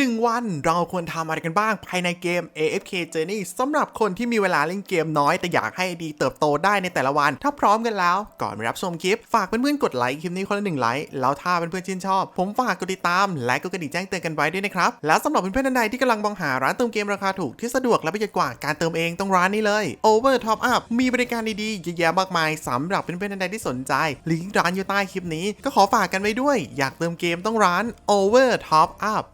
1 วันเราควรทำอะไรกันบ้างภายในเกม AFK Journey สำหรับคนที่มีเวลาเล่นเกมน้อยแต่อยากให้ดีเติบโตได้ในแต่ละวัน ถ้าพร้อมกันแล้ว ก่อนไปรับชมคลิป ฝากเพื่อนๆกดไลค์คลิปนี้คนละหนึ่งไลค์แล้วถ้าเพื่อนๆชื่นชอบ ผมฝากกดติดตามและกดกระดิ่งแจ้งเตือนกันไว้ด้วยนะครับ แล้วสำหรับเพื่อนๆท่านใดที่กำลังมองหาร้านเติมเกมราคาถูกที่สะดวกและประหยัดกว่าการเติมเองต้องร้านนี้เลย Over Top Up มีบริการดีๆเยอะแยะมากมายสำหรับเพื่อนๆท่านใดที่สนใจลิงก์ร้านอยู่ใต้คลิปนี้ก็ขอฝากกันไว้ด้วย อยากเติมเกมต้องร้าน Over Top Up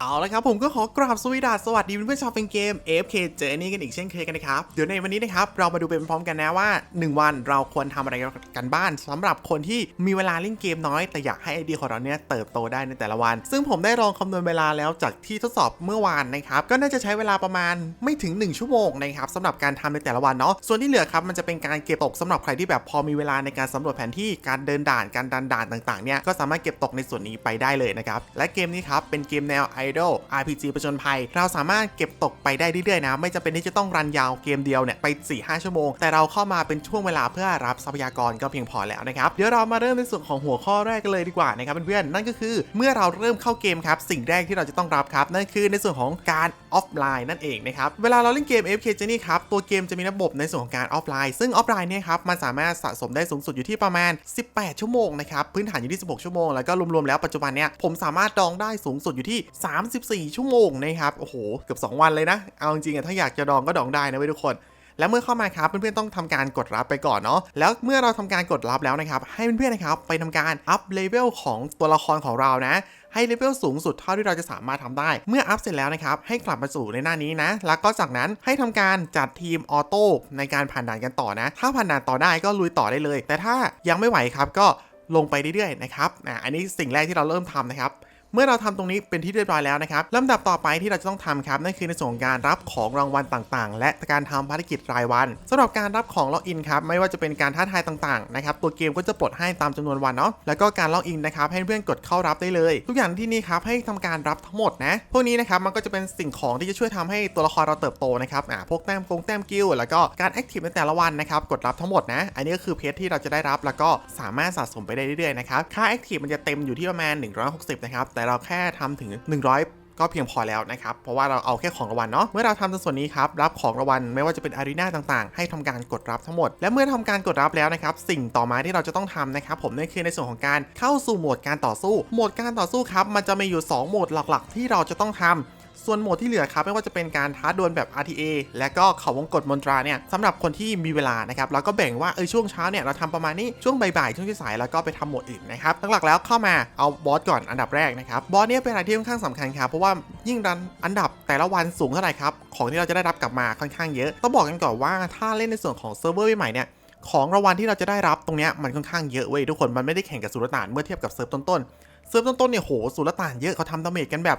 เอาละครับผมก็ขอกราบสวีดัสสวัสดีเพื่อนๆชาวเป็นเกม AFK Journey กันอีกเช่นเคยกันนะครับ เดี๋ยวในวันนี้นะครับ เรามาดูไปพร้อมกันนะว่า 1 วันเราควรทำอะไรกันบ้างสำหรับคนที่มีเวลาเล่นเกมน้อย แต่อยากให้ไอเดียของเราเนี่ยเติบโตได้ในแต่ละวัน ซึ่งผมได้ลองคำนวณเวลาแล้วจากที่ทดสอบเมื่อวานนะครับ ก็น่าจะใช้เวลาประมาณไม่ถึง 1 ชั่วโมงนะครับสำหรับการทำในแต่ละวันเนาะส่วนที่เหลือครับมันจะเป็นการเก็บตกสำหรับใครที่แบบพอมีเวลาในการสำรวจแผนที่การเดินด่านการดันด่านต่างๆเนี่ยก็สามารถเก็บตกในส่วนนี้ไปได้เลยนะครับและเกมนี้ครับเป็นเกมแนว Idol RPG ประจนภัย เราสามารถเก็บตกไปได้เรื่อยๆนะ ไม่จำเป็นที่จะต้องรันยาวเกมเดียวเนี่ยไป 4-5 ชั่วโมง แต่เราเข้ามาเป็นช่วงเวลาเพื่อรับทรัพยากรก็เพียงพอแล้วนะครับ เดี๋ยวเรามาเริ่มในส่วนของหัวข้อแรกกันเลยดีกว่านะครับเพื่อนๆ นั่นก็คือเมื่อเราเริ่มเข้าเกมครับ สิ่งแรกที่เราจะต้องรับครับ นั่นคือในส่วนของการออฟไลน์นั่นเองนะครับ เวลาเราเล่นเกม FK Journey ครับ ตัวเกมจะมีระบบในส่วนของการออฟไลน์ ซึ่งออฟไลน์เนี่ยครับ มันสามารถสะสมได้สูงสุดอยู่ที่ประมาณ 18 ชั่วโมงนะครับ พื้นฐานอยู่ที่ 16 ชั่วโมง แล้วก็รวมๆ แล้วปัจจุบันเนี่ย ผมสามารถดองได้สูงสุดอยู่ที่34 ชั่วโมงนะครับ โอ้โห เกือบ2 วันเลยนะ เอาจริงๆถ้าอยากจะดองก็ดองได้นะเว้ยทุกคนแล้วเมื่อเข้ามาครับเพื่อนๆต้องทำการกดรับไปก่อนเนาะแล้วเมื่อเราทำการกดรับแล้วนะครับ ให้เพื่อนๆนะครับไปทำการอัพเลเวลของตัวละครของเรานะ ให้เลเวลสูงสุดเท่าที่เราจะสามารถทำได้ เมื่ออัพเสร็จแล้วนะครับ ให้กลับมาสู่ในหน้านี้นะ แล้วก็จากนั้นให้ทำการจัดทีมออโต้ในการผ่านด่านกันต่อนะ ถ้าผ่านด่านต่อได้ก็ลุยต่อได้เลย แต่ถ้ายังไม่ไหวครับก็ลงไปเรื่อยๆนะครับอะอันนี้สิ่งแรกที่เราเริ่มทำนะครับ เมื่อเราทำตรงนี้เป็นที่เรียบร้อยแล้วนะครับลำดับต่อไปที่เราจะต้องทำครับนั่นคือในส่วนของการรับของรางวัลต่างๆ และการทำภารกิจรายวันสำหรับการรับของล็อกอินครับไม่ว่าจะเป็นการท้าทายต่างๆนะครับตัวเกมก็จะปลดให้ตามจำนวนวันเนาะแล้วก็การล็อกอินนะครับให้เพื่อนกดเข้ารับได้เลย ทุกอย่างที่นี่ครับให้ทำการรับทั้งหมดนะพวกนี้นะครับมันก็จะเป็นสิ่งของที่จะช่วยทำให้ตัวละครเราเติบโตนะครับอ่าพวกแต้มกงแต้มกิลด์แล้วก็การแอคทีฟในแต่ละวันนะครับกดรับทั้งหมดนะ อันนี้ก็คือเพจที่เราจะได้รับแล้วก็สามารถสะสมไปได้เรื่อยๆนะครับค่าแอคทีฟมันจะเต็มอยู่ที่ประมาณ 160นะครับแต่เราแค่ทำถึง 100ก็เพียงพอแล้วนะครับ เพราะว่าเราเอาแค่ของรางวัลเนาะ เมื่อเราทำในส่วนนี้ครับ รับของรางวัลไม่ว่าจะเป็นอารีนาต่างๆ ให้ทำการกดรับทั้งหมด และเมื่อทำการกดรับแล้วนะครับ สิ่งต่อมาที่เราจะต้องทำนะครับ ผมนั่นคือในส่วนของการเข้าสู่โหมดการต่อสู้ โหมดการต่อสู้ครับ มันจะมีอยู่ 2 โหมดหลักๆ ที่เราจะต้องทำ ส่วนโหมดที่เหลือครับไม่ว่าจะเป็นการท้าดวลแบบ RTA และก็เขาวงกดมนตราเนี่ยสำหรับคนที่มีเวลานะครับแล้วก็แบ่งว่าเออช่วงเช้าเนี่ยเราทำประมาณนี้ช่วงบ่ายๆช่วงที่สายแล้วก็ไปทำโหมดอื่นนะครับหลักๆแล้วเข้ามาเอาบอสก่อนอันดับแรกนะครับบอสเนี่ยเป็นอะไรที่ค่อนข้างสำคัญครับเพราะว่ายิ่งดันอันดับแต่ละวันสูงเท่าไหร่ครับของที่เราจะได้รับกลับมาค่อนข้างเยอะต้องบอกกันก่อนว่าถ้าเล่นในส่วนของเซิร์ฟเวอร์ใหม่เนี่ยของรางวัลที่เราจะได้รับตรงเนี้ยมันค่อนข้างเยอะเว้ยทุกคนมันไม่ได้แข่งกับสุลต่านเมื่อเทียบกับเซิร์ฟต้นๆเซิร์ฟต้นๆเนี่ยโหสุลต่านเยอะเขาทำดาเมจกันแบบ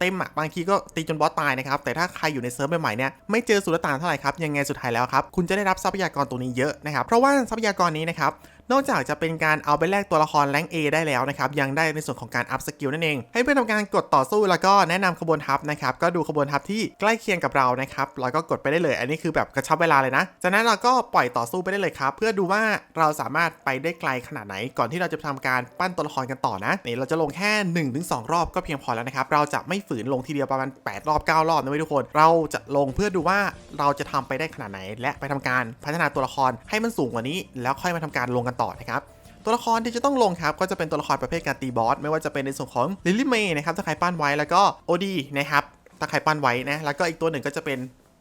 เต็มอะบางทีก็ตีจนบอสตายนะครับ แต่ถ้าใครอยู่ในเซิร์ฟใหม่ๆเนี่ยไม่เจอสุลต่านเท่าไหร่ครับยังไงสุดท้ายแล้วครับคุณจะได้รับทรัพยากรตัวนี้เยอะนะครับเพราะว่าทรัพยากรนี้นะครับ นอกจากจะเป็นการเอาไปแลกตัวละครแรง A ได้แล้วนะครับ ยังได้ในส่วนของการอัพสกิลนั่นเอง ให้เพื่อนทำการกดต่อสู้แล้วก็แนะนำขบวนทัพนะครับ ก็ดูขบวนทัพที่ใกล้เคียงกับเรานะครับแล้วก็กดไปได้เลย อันนี้คือแบบกระชับเวลาเลยนะ จากนั้นเราก็ปล่อยต่อสู้ไปได้เลยครับ เพื่อดูว่าเราสามารถไปได้ไกลขนาดไหน ก่อนที่เราจะทำการปั้นตัวละครกันต่อนะนี่เราจะลงแค่ 1-2 รอบก็เพียงพอแล้วนะครับ เราจะไม่ฝืนลงทีเดียวประมาณ 8 รอบ 9 รอบนะเว้ยทุกคน เราจะลงเพื่อดูว่าเราจะทำไปได้ขนาดไหน และไปทำการพัฒนาตัวละครให้มันสูงกว่านี้ แล้วค่อยมาทำการลงกันต่อนะครับตัวละครที่จะต้องลงครับก็จะเป็นตัวละครประเภทการตีบอสไม่ว่าจะเป็นในส่วนของลิลลี่เมย์นะครับถ้าใครปั้นไว้แล้วก็โอดีนะครับถ้าใครปั้นไว้นะแล้วก็อีกตัวหนึ่งก็จะเป็น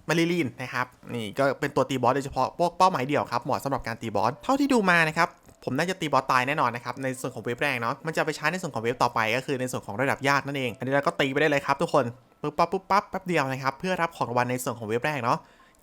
มาริลีนนะครับนี่ก็เป็นตัวตีบอสโดยเฉพาะพวกเป้าหมายเดี่ยวครับเหมาะสำหรับการตีบอสเท่าที่ดูมานะครับผมน่าจะตีบอสตายแน่นอนนะครับในส่วนของเวฟแรกเนาะมันจะไปใช้ในส่วนของเวฟต่อไปก็คือในส่วนของระดับยากนั่นเอง อันนี้เราก็ตีไปได้เลยครับทุกคนปุ๊บปั๊บปุ๊บปั๊บแป๊บเดียวนะครับเพื่อรับของรางวัลในส่วนของเวฟแรกเนาะ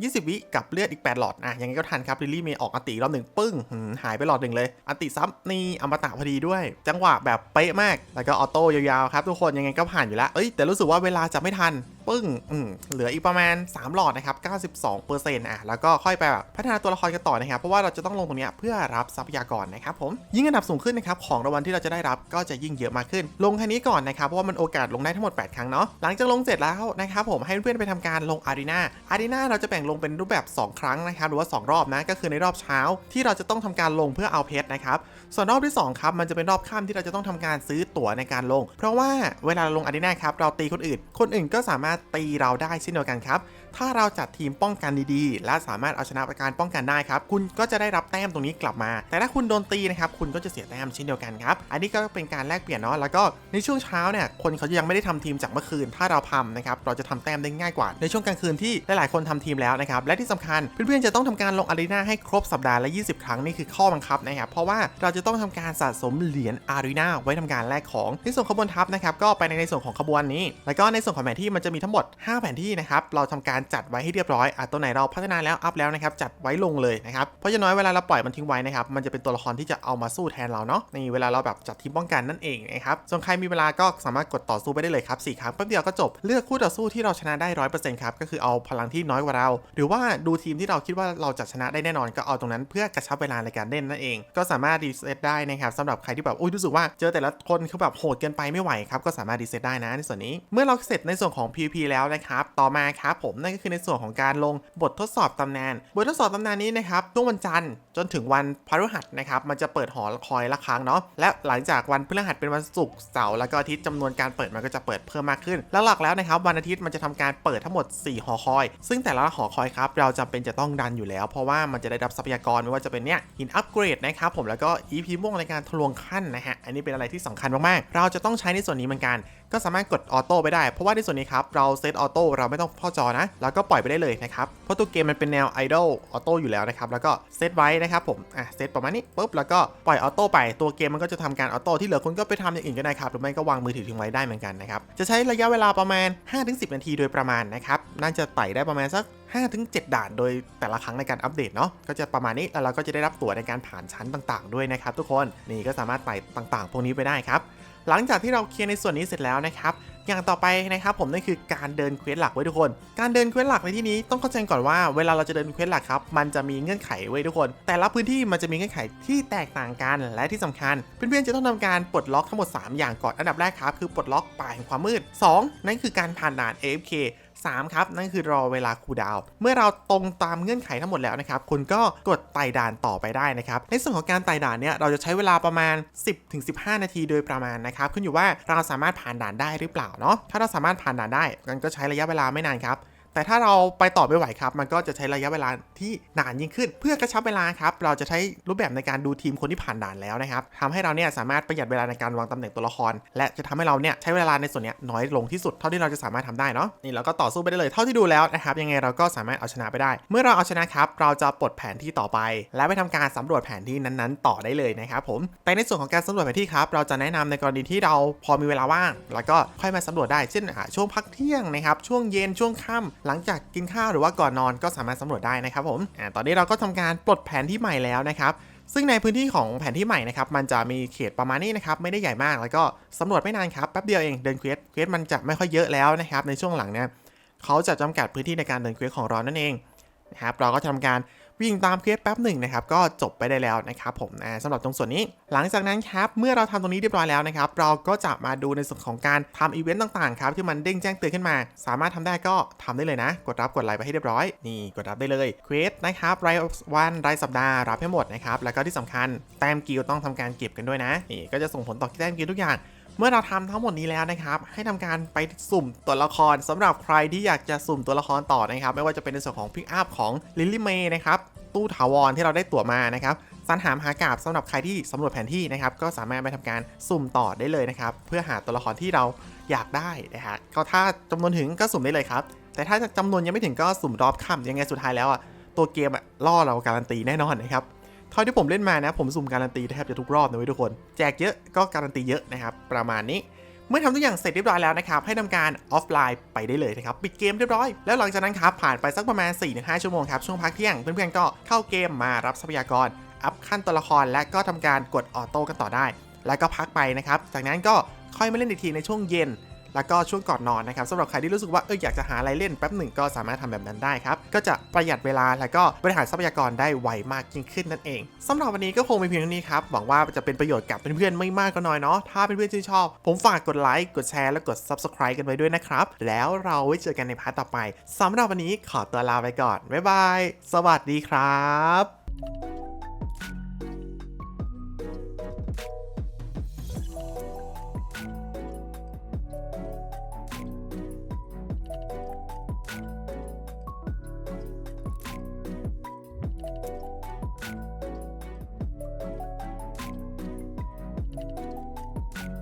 20 วิกับเลือดอีก 8 หลอด อะ ยังไงก็ทันครับลิลลี่เมย์ออกอติรอบหนึ่งปึ้ง หายไปหลอดหนึ่งเลย อติซ้ำนี่อมตะพอดีด้วย จังหวะแบบเป๊ะมาก แล้วก็ออโต้ยาวๆครับทุกคนยังไงก็ผ่านอยู่แล้ว เอ้ยแต่รู้สึกว่าเวลาจะไม่ทัน ปึ้งอืมเหลืออีกประมาณ 3 หลอดนะครับ92%อะแล้วก็ค่อยไปแบบพัฒนาตัวละครกันต่อนะครับ เพราะว่าเราจะต้องลงตรงเนี้ยเพื่อรับทรัพยากรนะครับผมยิ่งอันดับสูงขึ้นนะครับของรางวัลที่เราจะได้รับก็จะยิ่งเยอะมากขึ้น ลงแค่นี้ก่อนนะครับเพราะว่ามันโอกาสลงได้ทั้งหมด 8 ครั้งเนาะหลังจากลงเสร็จแล้วนะครับผมให้เพื่อนๆไปทำการลงอารีนาอารีนาเราจะแบ่งลงเป็นรูปแบบ 2 ครั้งนะครับหรือว่า 2 รอบนะก็คือในรอบเช้าที่เราจะต้องทำการลงเพื่อเอาเพชรนะครับส่วนรอบที่2ครับมันจะเป็นรอบค่ำที่เราจะต้องทำการซื้อตั๋วในการลง เพราะว่าเวลาลงอารีนาครับเราตีคนอื่น คนอื่นก็สามารถตีเราได้เช่นเดียวกันครับ ถ้าเราจัดทีมป้องกันดีๆ และสามารถเอาชนะประการป้องกันได้ครับ คุณก็จะได้รับแต้มตรงนี้กลับมา แต่ถ้าคุณโดนตีนะครับ คุณก็จะเสียแต้มเช่นเดียวกันครับ อันนี้ก็เป็นการแลกเปลี่ยนเนาะ แล้วก็ในช่วงเช้าเนี่ยคนเขายังไม่ได้ทำทีมจากเมื่อคืน ถ้าเราทำนะครับ เราจะทำแต้มได้ง่ายกว่า ในช่วงกลางคืนที่หลายๆคนทำทีมแล้วนะครับ และที่สำคัญเพื่อนๆจะต้องทำการลงอารีนาให้ครบสัปดาห์ละ 20 ครั้งนี่คือข้อบังคับนะครับ เพราะว่าเราจะต้องทำการสะสมเหรียญอารีนาไว้ทำการแลกของในส่วนขบวนทัพนะครับก็ไปในในส่วนของขบวนนี้ แล้วก็ในส่วนของแผนที่มันจะมีทั้งหมด 5 แผนที่นะครับเราทำการจัดไว้ให้เรียบร้อยอะตัวไหนเราพัฒนาแล้วอัพแล้วนะครับจัดไว้ลงเลยนะครับเพราะอย่างน้อยเวลาเราปล่อยมันทิ้งไว้นะครับมันจะเป็นตัวละครที่จะเอามาสู้แทนเราเนาะในเวลาเราแบบจัดทีมป้องกันนั่นเองนะครับส่วนใครมีเวลาก็สามารถกดต่อสู้ไปได้เลยครับสี่ครั้งแป๊บเดียวก็จบเลือกคู่ต่อสู้ที่เราชนะได้ร้อยเปอร์เซ็นต์ครับก็คือเอาพลังที่น้อยกว่าเรา หรือว่าดูทีมที่เราคิดว่าเราจะชนะได้แน่นอนก็เอาตรงนั้นเพื่อกระชับเวลาในการเล่นนั่นเอง ก็สามารถรีเซ็ตได้นะครับสำหรับใครที่แบบอุ้ยรู้สึกว่าเจอแต่ละคนคือแบบโหดเกินไปไม่ไหวครับก็สามารถรีเซ็ตได้นะในส่วนนี้ เมื่อเราเสร็จในส่วนของ PVP แล้วนะครับต่อมาครับผมนั่นก็คือในส่วนของการลงบททดสอบตำนาน บททดสอบตำนานนี้นะครับช่วงวันจันทร์จนถึงวันพฤหัสนะครับมันจะเปิดหอคอยละครั้งเนาะและหลังจากวันพฤหัสเป็นวันศุกร์เสาร์แล้วก็อาทิตย์จำนวนการเปิดมันก็จะเปิดเพิ่มมากขึ้น แล้วหลักแล้วนะครับวันอาทิตย์มันจะทำการเปิดทั้งหมด 4 หอคอย ซึ่งแต่ละหอคอยครับเราจำเป็นจะต้องดันอยู่แล้ว เพราะว่ามันจะได้รับทรัพยากรไม่ว่าจะเป็นเนี่ยหินอัปเกรดนะครับผมแล้วก็ EP ม่วงในการทะลวงขั้นนะฮะอันนี้เป็นอะไรที่สำคัญมากๆเราจะต้องใช้ในส่วนนี้เหมือนกันก็สามารถกดออโต้ไปได้ เพราะว่าในส่วนนี้ครับเราเซตออโต้เราไม่ต้องเข้าจอนะ แล้วก็ปล่อยไปได้เลยนะครับเพราะตัวเกมมันเป็นแนวไอดอลออโต้อยู่แล้วนะครับแล้วก็เซตไว้นะครับผมอะเซตประมาณนี้ปุ๊บแล้วก็ปล่อยออโต้ไปตัวเกมมันก็จะทำการออโต้ที่เหลือคุณก็ไปทำอย่างอื่นก็ได้ครับหรือไม่ก็วางมือถือทิ้งไว้ได้เหมือนกันนะครับจะใช้ระยะเวลาประมาณ 5-10 นาทีโดยประมาณนะครับน่าจะไต่ได้ประมาณสัก5-7 ด่านโดยแต่ละครั้งในการอัปเดตเนาะก็จะประมาณนี้แล้วเราก็จะได้รับตั๋วในการผ่านชั้นต่าง ๆ ด้วยนะครับทุกคนนี่ก็สามารถไต่ต่าง ๆ พวกนี้ไปได้ครับ หลังจากที่เราเคลียร์ในส่วนนี้เสร็จแล้วนะครับอย่างต่อไปนะครับผมนั่นคือการเดินเควสหลักไว้ทุกคน การเดินเควสหลักในที่นี้ต้องเข้าใจก่อนว่าเวลาเราจะเดินเควสหลักครับมันจะมีเงื่อนไขไว้ทุกคน แต่ละพื้นที่มันจะมีเงื่อนไขที่แตกต่างกันและที่สำคัญ เพื่อนๆจะต้องทำการปลดล็อกทั้งหมด 3 อย่างก่อนอันดับแรกครับคือปลดล็อกป่าแห่งความมืด 2 นั่นคือการผ่านด่าน AFK 3ครับนั่นคือรอเวลาคูดาว เมื่อเราตรงตามเงื่อนไขทั้งหมดแล้วนะครับคุณก็กดไต่ด่านต่อไปได้นะครับในส่วนของการไต่ด่านเนี่ยเราจะใช้เวลาประมาณ 10-15 นาทีโดยประมาณนะครับขึ้นอยู่ว่าเราสามารถผ่านด่านได้หรือเปล่าเนาะถ้าเราสามารถผ่านด่านได้กันก็ใช้ระยะเวลาไม่นานครับ แต่ถ้าเราไปต่อไม่ไหวครับ มันก็จะใช้ระยะเวลาที่นานยิ่งขึ้น เพื่อกระชับเวลาครับ เราจะใช้รูปแบบในการดูทีมคนที่ผ่านด่านแล้วนะครับทำให้เราเนี่ยสามารถประหยัดเวลาในการวางตำแหน่งตัวละคร และจะทำให้เราเนี่ยใช้เวลาในส่วนเนี้ยน้อยลงที่สุดเท่าที่เราจะสามารถทำได้เนาะนี่เราก็ต่อสู้ไปได้เลยเท่าที่ดูแล้วนะครับยังไงเราก็สามารถเอาชนะไปได้ เมื่อเราเอาชนะครับเราจะปลดแผนที่ต่อไป และไปทำการสำรวจแผนที่นั้นๆ ต่อได้เลยนะครับผมแต่ในส่วนของการสำรวจแผนที่ครับเราจะแนะนำในกรณีที่เราพอมีเวลาว่าง แล้วก็ค่อยมาสำรวจได้เช่นช่วงพักเที่ยงนะครับช่วงเย็นช่วงค่ำหลังจากกินข้าวหรือว่าก่อนนอนก็สามารถสำรวจได้นะครับผมอ่าตอนนี้เราก็ทำการปลดแผนที่ใหม่แล้วนะครับซึ่งในพื้นที่ของแผนที่ใหม่นะครับมันจะมีเขตประมาณนี้นะครับไม่ได้ใหญ่มากแล้วก็สำรวจไม่นานครับแป๊บเดียวเองเดินเควสเควสมันจะไม่ค่อยเยอะแล้วนะครับในช่วงหลังเนี่ยเขาจะจำกัดพื้นที่ในการเดินเควสของเรานั่นเองนะครับเราก็จะทำการ วิ่งตามเควสแป๊บหนึ่งนะครับก็จบไปได้แล้วนะครับผมอ่าสำหรับตรงส่วนนี้ หลังจากนั้นครับเมื่อเราทำตรงนี้เรียบร้อยแล้วนะครับเราก็จะมาดูในส่วนของการทำอีเวนต์ต่างๆครับที่มันเด้งแจ้งเตือนขึ้นมา สามารถทำได้ก็ทำได้เลยนะ กดรับกดไลค์ไปให้เรียบร้อยนี่กดรับได้เลยเควสนะครับรายวันรายสัปดาห์รับให้หมดนะครับแล้วก็ที่สำคัญแต้มกิลต้องทำการเก็บกันด้วยนะนี่ก็จะส่งผลต่อแต้มกิลทุกอย่าง เมื่อเราทำทั้งหมดนี้แล้วนะครับ ให้ทำการไปสุ่มตัวละครสำหรับใครที่อยากจะสุ่มตัวละครต่อนะครับ ไม่ว่าจะเป็นในส่วนของพิกอัพของลิลลี่เมย์นะครับ ตู้ถาวรที่เราได้ตั๋วมานะครับสรรหามหากาบสำหรับใครที่สำรวจแผนที่นะครับ ก็สามารถไปทำการสุ่มต่อได้เลยนะครับ เพื่อหาตัวละครที่เราอยากได้นะฮะก็ถ้าจำนวนถึงก็สุ่มได้เลยครับ แต่ถ้าจำนวนยังไม่ถึงก็สุ่มรอบค่ำยังไงสุดท้ายแล้วอะตัวเกมอะล่อเราการันตีแน่นอนนะครับ เท่าที่ผมเล่นมานะ ผมสุ่มการันตีแทบจะทุกรอบนะเว้ยทุกคน แจกเยอะก็การันตีเยอะนะครับ ประมาณนี้เมื่อทำทุกอย่างเสร็จเรียบร้อยแล้วนะครับ ให้ทำการออฟไลน์ไปได้เลยนะครับ ปิดเกมเรียบร้อย แล้วหลังจากนั้นครับ ผ่านไปสักประมาณ 4-5 ชั่วโมงครับ ช่วงพักเที่ยง เพื่อนๆก็เข้าเกมมารับทรัพยากร อัพขั้นตัวละครและก็ทำการกดออโต้กันต่อได้ แล้วก็พักไปนะครับ จากนั้นก็ค่อยมาเล่นอีกทีในช่วงเย็น แล้วก็ช่วงก่อนนอนนะครับสำหรับใครที่รู้สึกว่าเอออยากจะหาอะไรเล่นแป๊บหนึ่งก็สามารถทำแบบนั้นได้ครับก็จะประหยัดเวลาแล้วก็บริหารทรัพยากรได้ไวมากยิ่งขึ้นนั่นเองสำหรับวันนี้ก็คงเป็นเพียงเท่านี้ครับหวังว่าจะเป็นประโยชน์กับเพื่อนๆไม่มากก็น้อยเนาะถ้าเพื่อนๆชื่นชอบ ผมฝากกดไลค์กดแชร์และกด subscribe กันไว้ด้วยนะครับแล้วเราไว้เจอกันในพาร์ทต่อไปสำหรับวันนี้ขอตัวลาไปก่อนบ๊ายบายสวัสดีครับ